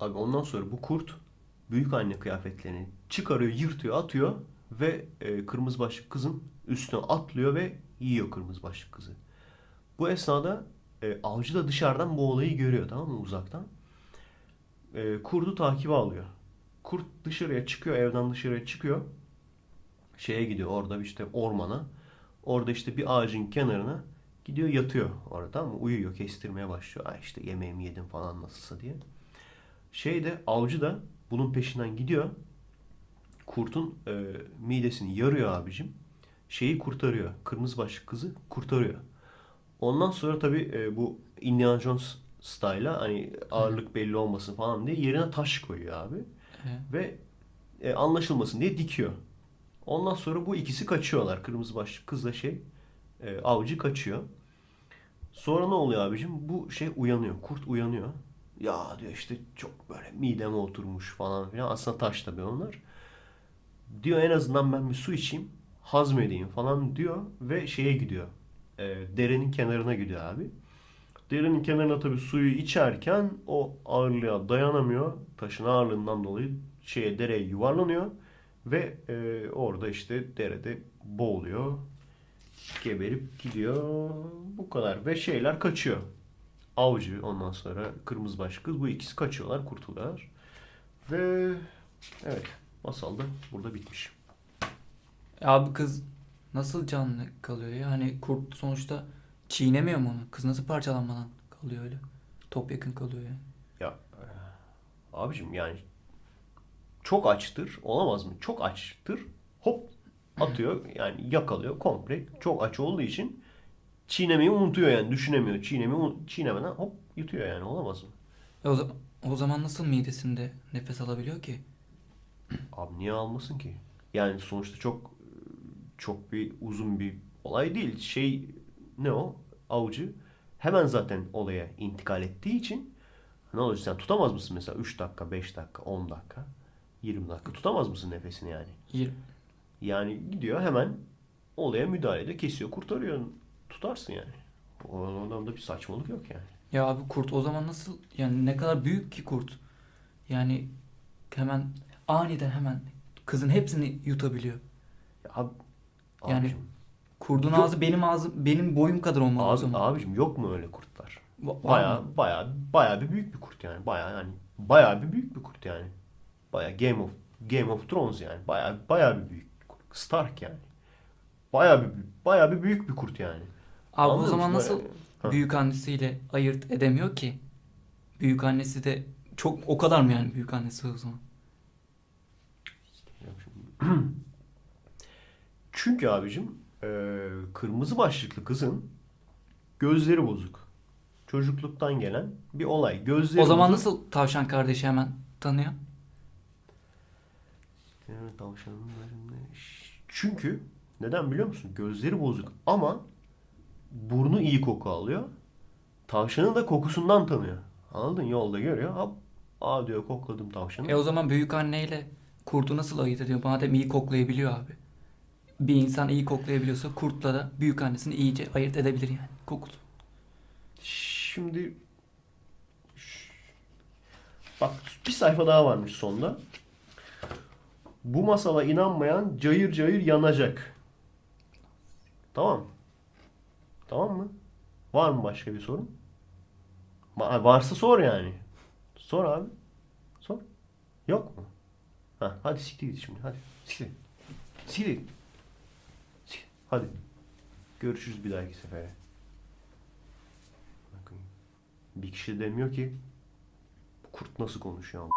Abi ondan sonra bu kurt büyük anne kıyafetlerini çıkarıyor, yırtıyor, atıyor ve e, kırmızı başlık kızın üstüne atlıyor ve yiyor kırmızı başlık kızı. Bu esnada e, avcı da dışarıdan bu olayı görüyor tamam mı uzaktan. E, kurdu takibe alıyor. Kurt dışarıya çıkıyor, evden dışarıya çıkıyor. Şeye gidiyor orada işte ormana. Orada işte bir ağacın kenarına gidiyor yatıyor orada tamam mı? Uyuyor, kestirmeye başlıyor. Ay işte yemeğimi yedim falan nasılsa diye. Şey de avcı da bunun peşinden gidiyor. Kurtun e, midesini yarıyor abicim. Şeyi kurtarıyor. Kırmızı başlık kızı kurtarıyor. Ondan sonra tabii e, bu Indiana Jones style'a hani ağırlık belli olmasın falan diye yerine taş koyuyor abi. Ve e, anlaşılmasın diye dikiyor. Ondan sonra bu ikisi kaçıyorlar. Kırmızı başlık kızla şey e, avcı kaçıyor. Sonra ne oluyor abicim? Bu şey uyanıyor. Kurt uyanıyor. Ya diyor işte çok böyle mideme oturmuş falan filan. Aslında taş tabii onlar. Diyor en azından ben bir su içeyim. Hazmedeyim falan diyor. Ve şeye gidiyor. E, derenin kenarına gidiyor abi. Derenin kenarına tabii suyu içerken o ağırlığa dayanamıyor. Taşın ağırlığından dolayı şeye dereye yuvarlanıyor. Ve e, orada işte derede boğuluyor. Geberip gidiyor. Bu kadar. Ve şeyler kaçıyor. Avcı ondan sonra kırmızı baş kız. Bu ikisi kaçıyorlar, kurtuluyorlar. Ve evet masal da burada bitmiş. E Abi kız nasıl canlı kalıyor ya? Hani kurt sonuçta çiğnemiyor mu onu? Kız nasıl parçalanmadan kalıyor öyle? Topyekun kalıyor yani. Ya e, abicim yani çok açtır olamaz mı? Çok açtır. Hop atıyor yani yakalıyor komple. Çok aç olduğu için çiğnemeyi unutuyor yani düşünemiyor. Çiğnemeyi un- çiğnemeden hop yutuyor yani olamaz mı? E o, zaman, o zaman nasıl midesinde nefes alabiliyor ki? Abi niye almasın ki? Yani sonuçta çok çok bir uzun bir olay değil. Şey ne o? Avcı hemen zaten olaya intikal ettiği için ne olacak sen tutamaz mısın mesela 3 dakika, 5 dakika, 10 dakika, 20 dakika tutamaz mısın nefesini yani? Yir- Yani gidiyor hemen olaya müdahale ediyor, kesiyor, kurtarıyor. Tutarsın yani. O adamda bir saçmalık yok yani. Ya abi kurt o zaman nasıl yani ne kadar büyük ki kurt? Yani hemen aniden hemen kızın hepsini yutabiliyor. Ya abi, Yani abicim, Kurdun Yok. ağzı benim ağzım benim boyum kadar olmalı o abi, zaman. abicim yok mu öyle kurtlar? Baya baya baya bir büyük bir kurt yani. Baya yani baya bir büyük bir kurt yani. Baya Game of Game of Thrones yani. Baya baya bir büyük bir kurt. Stark yani. Baya bir baya bir büyük bir kurt yani. Abi o Anlıyor zaman musun? nasıl Ha. büyük annesiyle ayırt edemiyor ki? Büyük annesi de çok o kadar mı yani büyük annesi o zaman? Çünkü abicim e, kırmızı başlıklı kızın gözleri bozuk. Çocukluktan gelen bir olay. Gözleri O zaman bozuk. nasıl tavşan kardeşi hemen tanıyor? Tavşanın. Çünkü neden biliyor musun? Gözleri bozuk ama burnu iyi koku alıyor. Tavşanın da kokusundan tanıyor. Anladın? Yolda görüyor. Hop, aa diyor kokladım tavşanı. E o zaman büyük anneyle kurtu nasıl ayırt ediyor? Madem iyi koklayabiliyor abi. Bir insan iyi koklayabiliyorsa kurtla da büyük annesini iyice ayırt edebilir yani. Kokusu. Şimdi bak bir sayfa daha varmış sonda. Bu masala inanmayan cayır cayır yanacak. Tamam. Tamam mı? Var mı başka bir sorun? Va- Varsa sor yani. Sor abi. Sor. Yok mu? Ha, hadi siktir git şimdi. Hadi. Siktir. Siktir. git. Hadi. Görüşürüz bir dahaki sefere. Bakın. Bir kişi demiyor ki kurt nasıl konuşuyor ama.